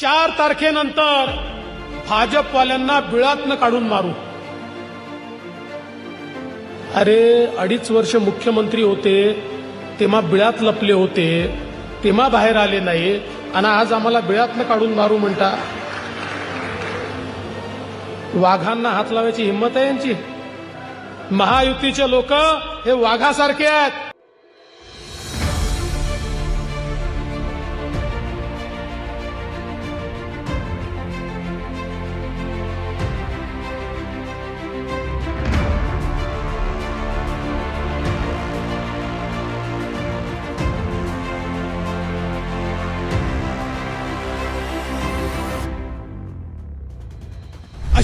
चार तारखेनंतर भाजपवाल्यांना बिळातनं काढून मारू. अरे अडीच वर्ष मुख्यमंत्री होते तेव्हा बिळात लपले होते तेव्हा बाहेर आले नाही आणि आज आम्हाला बिळातनं काढून मारू म्हणता. वाघांना हात लावायची हिंमत आहे यांची? महायुतीचे लोक हे वाघासारखे आहेत.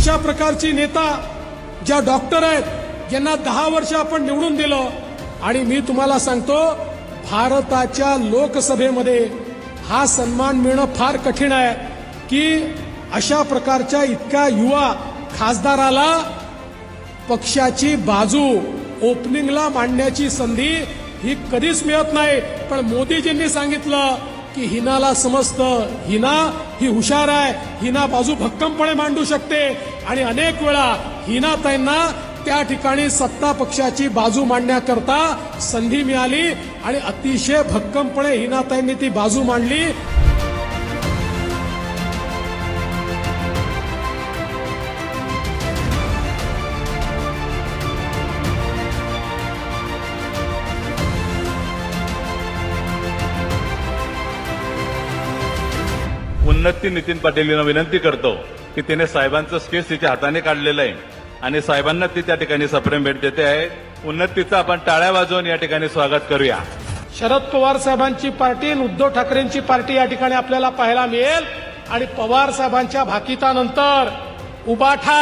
अशा प्रकारची नेता ज्या डॉक्टर आहेत ज्यांना दहा वर्ष आपण निवडून दिलं आणि मी तुम्हाला सांगतो भारताच्या लोकसभेमध्ये हा सन्मान मिळणं फार कठीण आहे की अशा प्रकारच्या इतक्या युवा खासदाराला पक्षाची बाजू ओपनिंगला मांडण्याची संधी ही कधीच मिळत नाही. पण मोदीजींनी सांगितलं की हिनाला समजतं. हिना ही हुशार आहे. हिना बाजू भक्कमपणे मांडू शकते. आणि अनेक वेळा हिनाताईंना त्या ठिकाणी सत्ता पक्षाची बाजू मांडण्याकरता संधी मिळाली आणि अतिशय भक्कमपणे हिनाताईंनी ती बाजू मांडली. उन्नती नितीन पाटील यांना विनंती करतो की त्याने साहेबांचं स्केच तिच्या हाताने काढलेलं आहे. आणि साहेबांना ती त्या ठिकाणी सप्रेम भेट देते आहे. उन्नतीचं आपण टाळ्या वाजवून या ठिकाणी स्वागत करूया. शरद पवार साहेबांची पार्टी आणि उद्धव ठाकरेंची पार्टी या ठिकाणी आपल्याला पाहायला मिळेल. आणि पवार साहेबांच्या भाकितानंतर उबाठा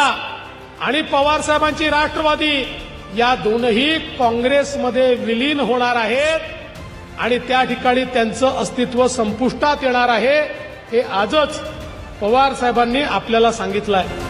आणि पवार साहेबांची राष्ट्रवादी या दोनही काँग्रेसमध्ये विलीन होणार आहेत. आणि त्या ठिकाणी त्यांचं अस्तित्व संपुष्टात येणार आहे. हे आजच पवार साहेबांनी आपल्याला सांगितलं आहे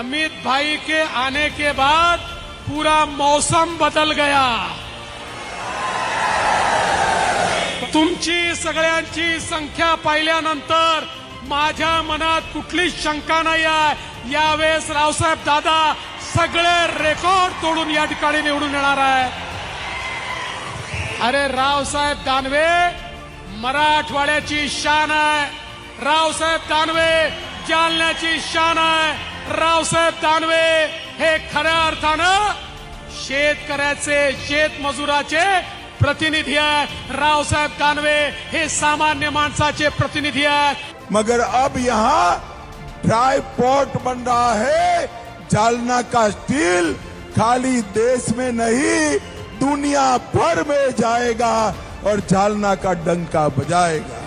अमित भाई के आने के बाद पूरा मौसम बदल गया। तुमची सगळ्यांची संख्या पाहिल्यानंतर माझ्या मनात कुठलीच शंका नाही आहे. यावेळेस रावसाहेब दादा सगळे रेकॉर्ड तोडून या ठिकाणी निवडून येणार आहे. अरे रावसाहेब दानवे, मराठवाड्याची शान आहे. रावसाहेब दानवे, जालन्याची शान आहे. रावसाहेब दानवे, हे खऱ्या अर्थानं शेतकऱ्याचे प्रतिनिधी आहे रावसाहेब दानवे, हे सामान्य माणसाचे प्रतिनिधी आहेत. मगर अब यहाँ ड्राई पोर्ट बन रहा है। जालना का स्टील खाली देश में नहीं, दुनिया भर में जाएगा और जालना का डंका बजाएगा।